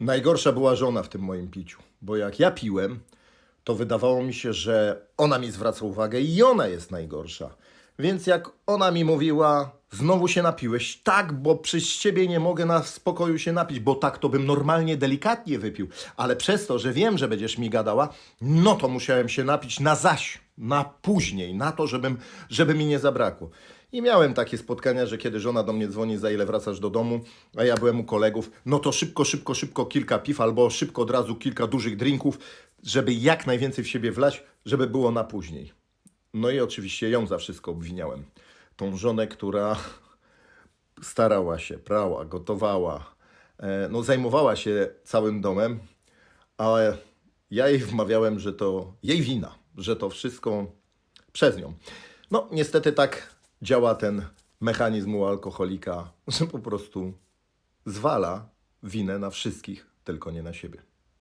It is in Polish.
Najgorsza była żona w tym moim piciu, bo jak ja piłem, to wydawało mi się, że ona mi zwraca uwagę i ona jest najgorsza. Więc jak ona mi mówiła, znowu się napiłeś, tak, bo przez ciebie nie mogę na spokoju się napić, bo tak to bym normalnie, delikatnie wypił, ale przez to, że wiem, że będziesz mi gadała, no to musiałem się napić na zaś, na później, na to, żebym, żeby mi nie zabrakło. I miałem takie spotkania, że kiedy żona do mnie dzwoni, za ile wracasz do domu, a ja byłem u kolegów, no to szybko, szybko, szybko kilka piw albo szybko od razu kilka dużych drinków, żeby jak najwięcej w siebie wlać, żeby było na później. No i oczywiście ją za wszystko obwiniałem. Tą żonę, która starała się, prała, gotowała, e, no zajmowała się całym domem, ale ja jej wmawiałem, że to jej wina, że to wszystko przez nią. No niestety tak działa ten mechanizm u alkoholika, że po prostu zwala winę na wszystkich, tylko nie na siebie.